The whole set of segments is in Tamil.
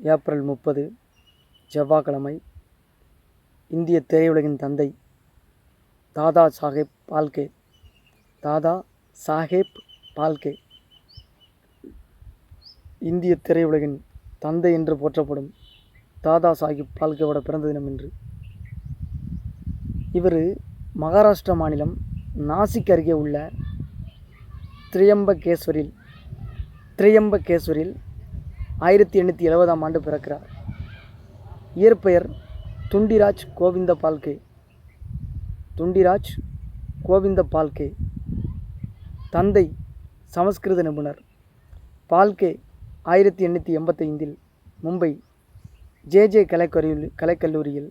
ஏப்ரல் முப்பது செவ்வாய்க்கிழமை இந்திய திரையுலகின் தந்தை தாதா சாஹேப் பால்கே. தாதா சாஹேப் பால்கே. இந்திய திரையுலகின் தந்தை என்று போற்றப்படும் தாதா சாஹிப் பால்கேவோட பிறந்த தினம் இன்று. இவர் மகாராஷ்டிரா மாநிலம் நாசிக் அருகே உள்ள திரியம்பகேஸ்வரில் திரியம்பகேஸ்வரில் ஆயிரத்தி எண்ணூற்றி எழுபதாம் ஆண்டு பிறக்கிறார். இயற்பெயர் துண்டிராஜ் கோவிந்த பால்கே துண்டிராஜ் கோவிந்த பால்கே தந்தை சமஸ்கிருத நிபுணர். பால்கே ஆயிரத்தி எண்ணூற்றி எண்பத்தைந்தில் மும்பை ஜே ஜே கலைக்கல்லூரி கலைக்கல்லூரியில்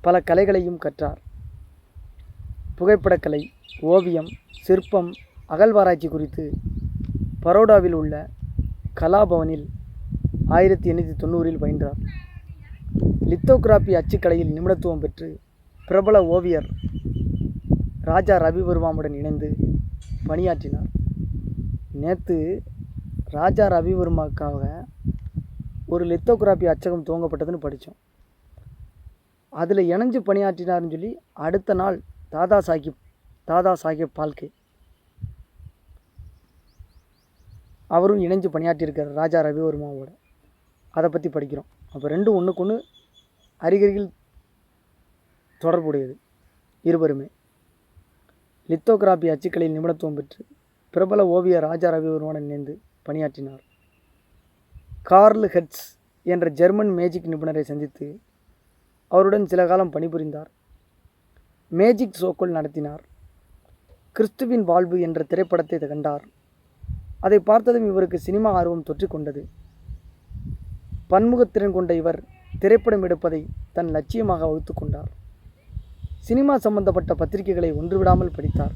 பல கலைகளையும் கற்றார். புகைப்படக்கலை ஓவியம் சிற்பம் அகழ்வாராய்ச்சி குறித்து பரோடாவில் உள்ள கலாபவனில் ஆயிரத்தி எண்ணூற்றி தொண்ணூறில் பயின்றார். லித்தோகிராபி அச்சுக்கலையில் நிபுணத்துவம் பெற்று பிரபல ஓவியர் ராஜா ரவிவர்மாவுடன் இணைந்து பணியாற்றினார். நேற்று ராஜா ரவிவர்மாவுக்காக ஒரு லித்தோகிராபி அச்சகம் துவங்கப்பட்டதுன்னு படித்தோம். அதில் இணைஞ்சு பணியாற்றினார்னு சொல்லி அடுத்த நாள் தாதா சாஹிப் தாதா சாஹிப் பால்கே அவரும் இணைஞ்சு பணியாற்றியிருக்கார் ராஜா ரவிவர்மாவோட. அதை பற்றி படிக்கிறோம். அப்போ ரெண்டும் ஒன்றுக்கு ஒன்று அருகருகில் தொடர்புடையது. இருவருமே. லித்தோகிராபி அச்சுக்கலையில் நிபுணத்துவம் பெற்று பிரபல ஓவியர் ராஜா ரவிவர்மான இணைந்து பணியாற்றினார். கார்ல் ஹெட்ஸ் என்ற ஜெர்மன் மேஜிக் நிபுணரை சந்தித்து அவருடன் சில காலம் பணிபுரிந்தார். மேஜிக் ஷோக்கள் நடத்தினார். கிறிஸ்துவின் வாழ்வு என்ற திரைப்படத்தை கண்டார். அதை பார்த்ததும் இவருக்கு சினிமா ஆர்வம் தொற்றிக்கொண்டது. பன்முகத்திறன் கொண்ட இவர் திரைப்படம் எடுப்பதை தன் லட்சியமாக வகுத்து கொண்டார். சினிமா சம்பந்தப்பட்ட பத்திரிகைகளை ஒன்றுவிடாமல் படித்தார்.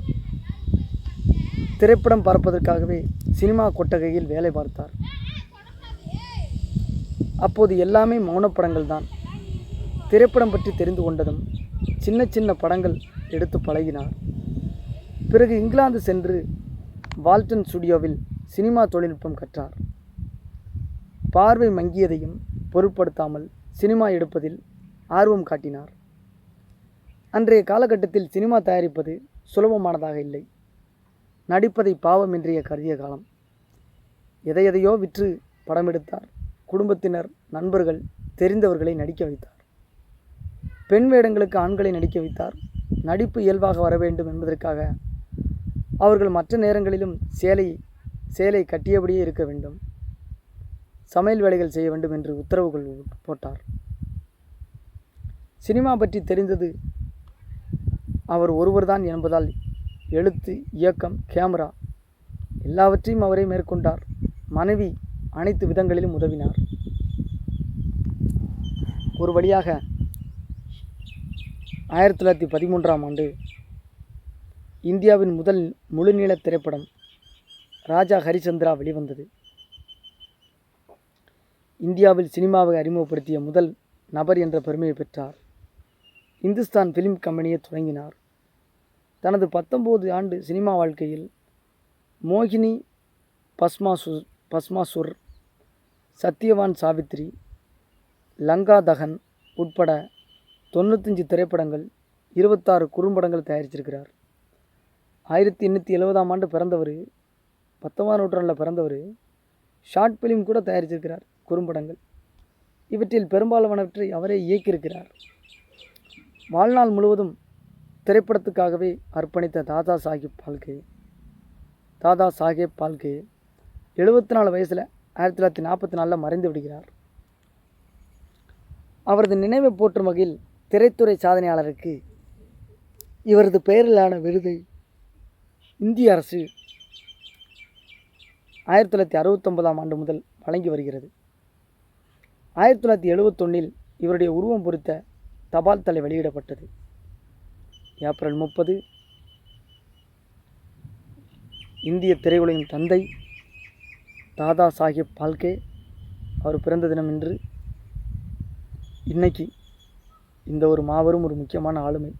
திரைப்படம் பார்ப்பதற்காகவே சினிமா கொட்டகையில் வேலை பார்த்தார். அப்போது எல்லாமே மௌனப்படங்கள் தான். திரைப்படம் பற்றி தெரிந்து கொண்டதும் சின்ன சின்ன படங்கள் எடுத்து பழகினார். பிறகு இங்கிலாந்து சென்று வால்டன் ஸ்டுடியோவில் சினிமா தொழில்நுட்பம் கற்றார். பார்வை மங்கியதையும் பொருட்படுத்தாமல் சினிமா எடுப்பதில் ஆர்வம் காட்டினார். அன்றைய காலகட்டத்தில் சினிமா தயாரிப்பது சுலபமானதாக இல்லை. நடிப்பதை பாவம் என்றிய கருதிய காலம். எதை எதையோ விற்று படம் எடுத்தார். குடும்பத்தினர் நண்பர்கள் தெரிந்தவர்களை நடிக்க வைத்தார். பெண் வேடங்களுக்கு ஆண்களை நடிக்க வைத்தார். நடிப்பு இயல்பாக வர வேண்டும் என்பதற்காக அவர்கள் மற்ற நேரங்களிலும் சேலை சேலை கட்டியபடியே இருக்க வேண்டும். சமையல் வேலைகள் செய்ய வேண்டும் என்று உத்தரவுகள் போட்டார். சினிமா பற்றி தெரிந்தது அவர் ஒருவர்தான் என்பதால் எழுத்து இயக்கம் கேமரா எல்லாவற்றையும் அவரே மேற்கொண்டார். மனைவி அனைத்து விதங்களிலும் உதவினார். ஒரு வழியாக ஆயிரத்தி தொள்ளாயிரத்தி பதிமூன்றாம் ஆண்டு இந்தியாவின் முதல் முழுநீள திரைப்படம் ராஜா ஹரிச்சந்திரா வெளிவந்தது. இந்தியாவில் சினிமாவை அறிமுகப்படுத்திய முதல் நபர் என்ற பெருமையை பெற்றார். இந்துஸ்தான் ஃபிலிம் கம்பெனியை தொடங்கினார். தனது பத்தொம்போது ஆண்டு சினிமா வாழ்க்கையில் மோகினி பஸ்மாசு பஸ்மாசுர் சத்யவான் சாவித்ரி லங்கா தகன் உட்பட தொண்ணூத்தஞ்சு திரைப்படங்கள் இருபத்தாறு குறும்படங்கள் தயாரிச்சிருக்கிறார். ஆயிரத்தி எண்ணூற்றி எழுபதாம் ஆண்டு பிறந்தவர் பத்தொன்பதாம் நூற்றாண்டில் பிறந்தவர் ஷார்ட் ஃபிலிம் கூட தயாரிச்சிருக்கிறார் குறும்படங்கள். இவற்றில் பெரும்பாலானவற்றை அவரே இயக்கியிருக்கிறார். வாழ்நாள் முழுவதும் திரைப்படத்துக்காகவே அர்ப்பணித்த தாதா சாஹிப் பால்கே தாதா சாஹேப் பால்கே எழுபத்தி நாலு வயசில் ஆயிரத்தி தொள்ளாயிரத்தி நாற்பத்தி நாலில் மறைந்து விடுகிறார். அவரது நினைவை போற்றும் வகையில் திரைத்துறை சாதனையாளருக்கு இவரது பெயரிலான விருதை இந்திய அரசு ஆயிரத்தி தொள்ளாயிரத்தி அறுபத்தொன்பதாம் ஆண்டு முதல் வழங்கி வருகிறது. ஆயிரத்தி தொள்ளாயிரத்தி எழுபத்தொன்னில் இவருடைய உருவம் பொறித்த தபால் தலை வெளியிடப்பட்டது. ஏப்ரல் முப்பது இந்திய திரையுலகின் தந்தை தாதா சாஹிப் பால்கே அவர் பிறந்த தினம் இன்று. இன்னைக்கு இந்த ஒரு மாபெரும் ஒரு முக்கியமான ஆளுமை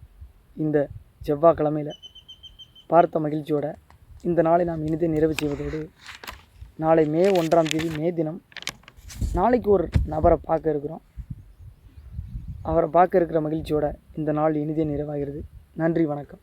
இந்த செவ்வாய்க்கிழமையில். பார்த்த மகிழ்ச்சியோட இந்த நாளை நாம் இனிதே நிறைவு செய்வதோடு நாளை மே ஒன்றாம் தேதி மே தினம் நாளைக்கு ஒரு நபரை பார்க்க இருக்கிறோம். அவரை பார்க்க இருக்கிற மகிழ்ச்சியோட இந்த நாள் இனிதே நிறைவாகிறது. நன்றி வணக்கம்.